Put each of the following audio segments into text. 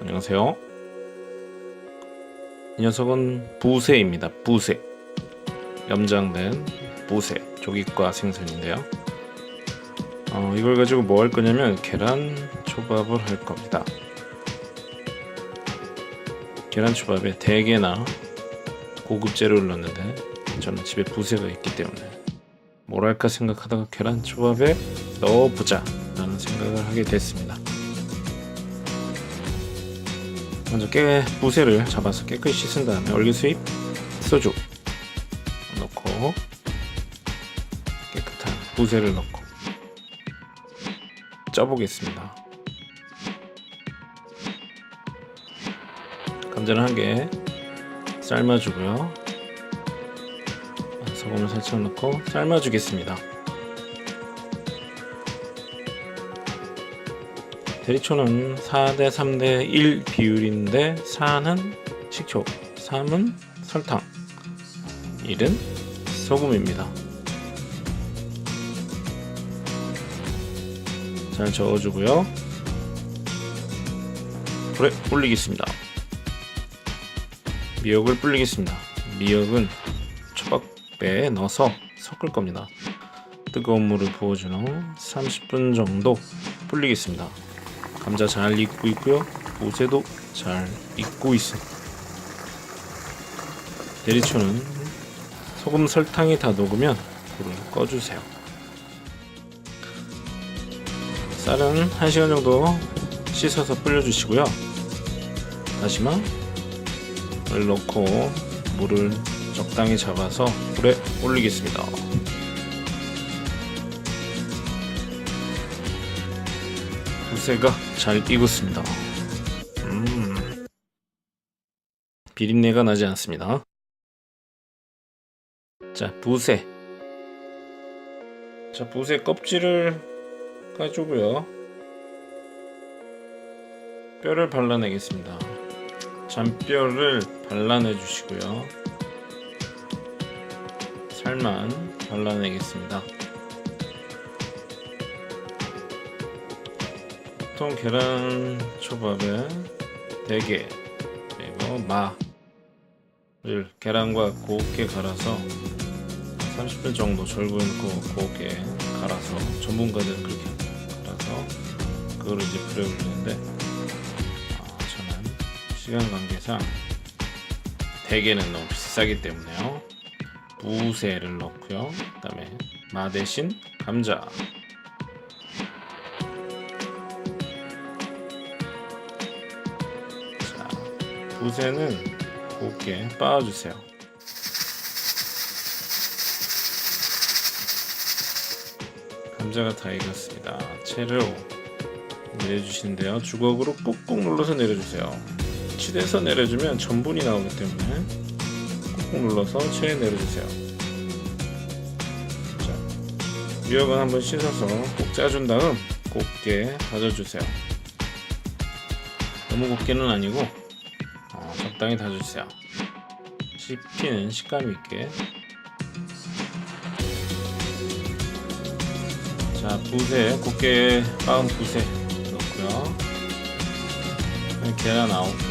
안녕하세요. 이 녀석은 부새입니다. 부새. 염장된 부새 조기과 생선인데요. 어, 이걸 가지고 뭐 할 거냐면 계란 초밥을 할 겁니다. 계란 초밥에 대게나 고급 재료를 넣는데 저는 집에 부새가 있기 때문에 뭘 할까 생각하다가 계란 초밥에 넣어보자 라는 생각을 하게 됐습니다. 먼저 깨 부새를 잡아서 깨끗이 씻은 다음에 얼개수잎, 소주 넣고 깨끗한 부새를 넣고 쪄보겠습니다. 감자는 한개 삶아주고요. 소금을 살짝 넣고 삶아주겠습니다. 대리초는 4대 3대 1 비율인데 4는 식초, 3은 설탕, 1은 소금입니다. 잘 저어주고요. 불에 올리겠습니다. 미역을 불리겠습니다. 미역은 초밥배에 넣어서 섞을 겁니다. 뜨거운 물을 부어준 후 30분 정도 불리겠습니다. 감자 잘 익고 있고요. 보새도 잘 익고 있습니다. 대리초는 소금 설탕이 다 녹으면 불을 꺼주세요. 쌀은 1시간 정도 씻어서 불려주시고요. 다시마를 넣고 물을 적당히 잡아서 불에 올리겠습니다. 부새가 잘 익었습니다. 음, 비린내가 나지 않습니다. 자, 부새. 자, 부새 껍질을 까주고요. 뼈를 발라내겠습니다. 잔뼈를 발라내 주시고요. 살만 발라내겠습니다. 보통 계란 초밥에 대게 그리고 마를 계란과 곱게 갈아서 30분 정도 절구 넣고 곱게 갈아서 전문가들은 그렇게 갈아서 그거를 이제 불에 올리는데 아, 저는 시간 관계상 대게는 너무 비싸기 때문에요. 무새를 넣고요. 그 다음에 마 대신 감자 자, 부새는 곱게 빻아주세요. 감자가 다 익었습니다. 채를 내려주시는데요. 주걱으로 꾹꾹 눌러서 내려주세요. 치대서 내려주면 전분이 나오기 때문에 꾹꾹 눌러서 채에 내려주세요. 자, 미역은 한번 씻어서 꼭 짜준 다음 곱게 다져주세요. 너무 곱게는 아니고 어, 적당히 다져주세요. 씹히는 식감 있게. 자, 부새 곱게 빻은 부새 넣고요. 계란 9개,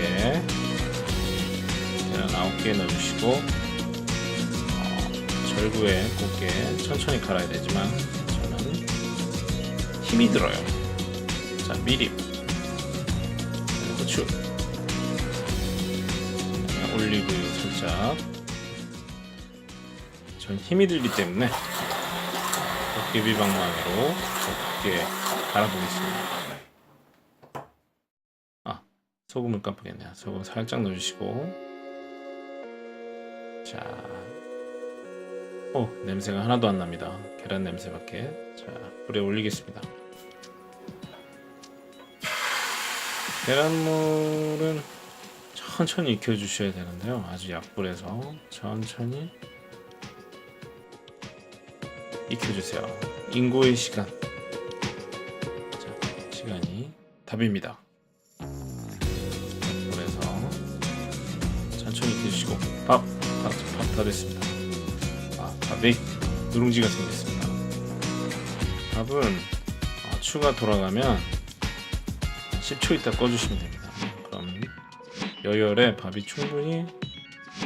계란 9개 넣어주시고 어, 절구에 곱게 천천히 갈아야 되지만 저는 힘이 들어요. 자, 미림. 고추 올리브유 살짝. 전 힘이 들기 때문에 도깨비 방망이로 곱게 갈아보겠습니다. 아 소금을 깜빡했네요 소금 살짝 넣어주시고. 자. 오, 냄새가 하나도 안 납니다. 계란 냄새밖에. 자 불에 올리겠습니다. 계란물은 천천히 익혀주셔야 되는데요. 아주 약불에서 천천히 익혀주세요. 인고의 시간. 자, 시간이 답입니다. 약불에서 천천히 익혀주시고 밥, 밥, 밥 다 됐습니다. 아, 밥이 누룽지가 생겼습니다. 밥은 어, 추가 돌아가면 10초 있다 꺼주시면 됩니다. 여열에 밥이 충분히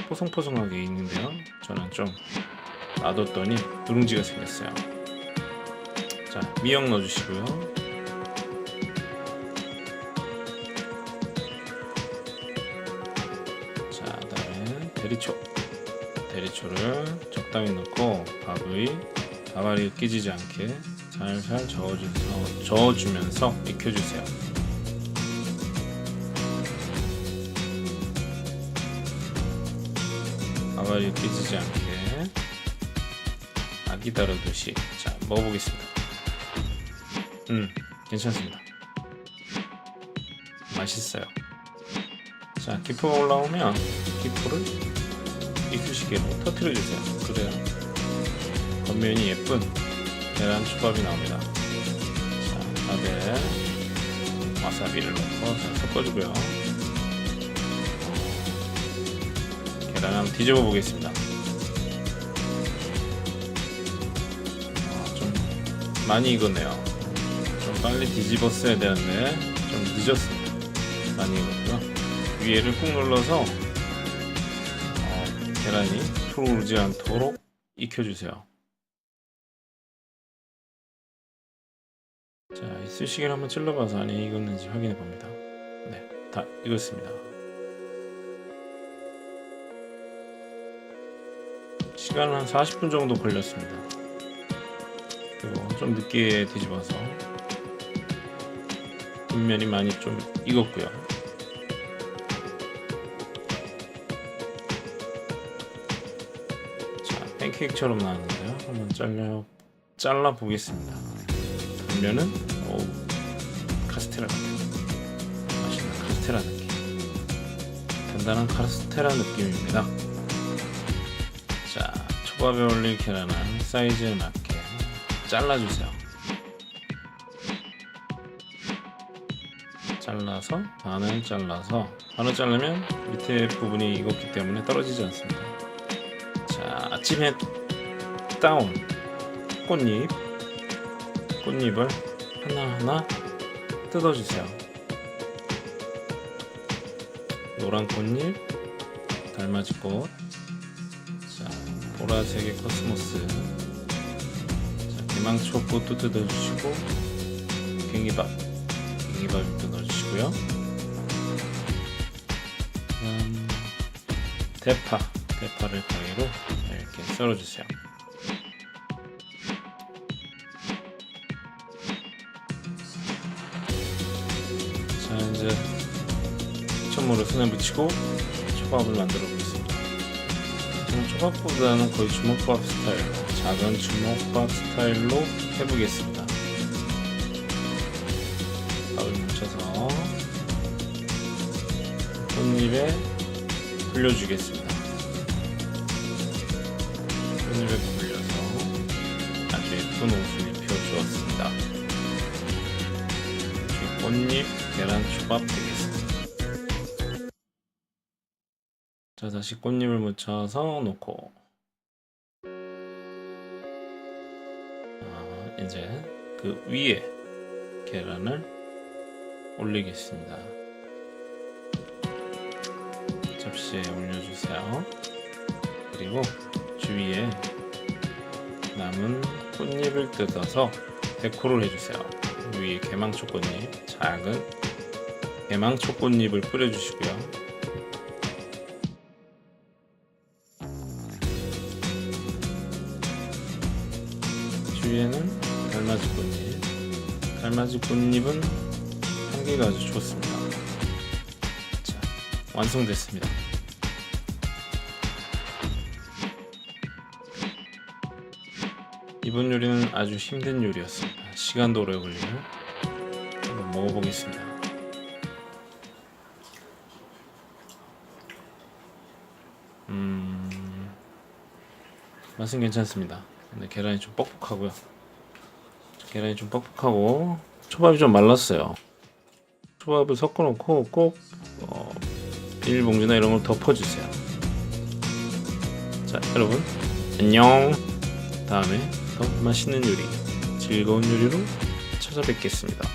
포송포송하게 있는데요. 저는 좀 놔뒀더니 누룽지가 생겼어요. 자, 미역 넣어주시고요. 자, 그다음에 대리초. 대리초를 적당히 넣고 밥의 밥알이 끼지지 않게 살살 저어주면서, 저어주면서 익혀주세요. 밥알이 끼지지 않게 아기 다루듯이 자 먹어보겠습니다. 음 괜찮습니다. 맛있어요. 자 기포가 올라오면 기포를 이쑤시개로 터트려주세요. 그래야 겉면이 예쁜 계란 초밥이 나옵니다. 자 다들 와사비를 넣고 잘 섞어주고요. 계란 한번 뒤집어 보겠습니다. 아, 좀 많이 익었네요. 좀 빨리 뒤집었어야 되는데 좀 늦었습니다. 많이 익었고요. 위에를 꾹 눌러서 어, 계란이 풀오르지 않도록 익혀주세요. 자, 이쑤시개를 한번 찔러봐서 안에 익었는지 확인해 봅니다. 네, 다 익었습니다. 시간은 한 40분 정도 걸렸습니다. 그리고 좀 늦게 뒤집어서 뒷면이 많이 좀 익었고요. 자, 팬케이크처럼 나왔는데요. 한번 잘라 잘라 보겠습니다. 뒷면은 오 카스테라. 맛있는 카스테라 느낌. 단단한 카스테라 느낌입니다. 자, 초밥에 올릴 계란은 사이즈에 맞게 잘라주세요. 잘라서 반을 잘라서 반을 자르면 밑에 부분이 익었기 때문에 떨어지지 않습니다. 자, 아침에 따온 꽃잎 꽃잎을 하나하나 뜯어주세요. 노란 꽃잎, 달맞이꽃, 자, 보라색의 코스모스, 자, 대망초꽃도 뜯어주시고, 갱이밥, 갱이밥도 넣어주시고요. 그다음 대파, 대파를 가위로 이렇게 썰어주세요. 자 이제 천물을 손에 묻히고 초밥을 만들어 보겠습니다. 초밥보다는 거의 주먹밥 스타일, 작은 주먹밥 스타일로 해보겠습니다. 밥을 묻혀서 꽃잎에 굴려주겠습니다. 꽃잎에 굴려서 아주 예쁜 옷을 입혀주었습니다. 꽃잎 계란 초밥 되겠습니다. 자 다시 꽃잎을 묻혀서 놓고 아, 이제 그 위에 계란을 올리겠습니다. 접시에 올려주세요. 그리고 주위에 남은 꽃잎을 뜯어서 데코를 해주세요. 위에 개망초 꽃잎, 작은 개망초 꽃잎을 뿌려주시고요. 주위에는 달맞이 꽃잎. 달맞이 꽃잎은 향기가 아주 좋습니다. 자, 완성됐습니다. 이번 요리는 아주 힘든 요리였습니다. 시간도 오래 걸리고 한번 먹어보겠습니다. 음, 맛은 괜찮습니다. 근데 계란이 좀 뻑뻑하고요. 계란이 좀 뻑뻑하고 초밥이 좀 말랐어요. 초밥을 섞어놓고 꼭 어, 비닐봉지나 이런 걸 덮어주세요. 자, 여러분 안녕. 다음에 더 맛있는 요리, 즐거운 요리로 찾아뵙겠습니다.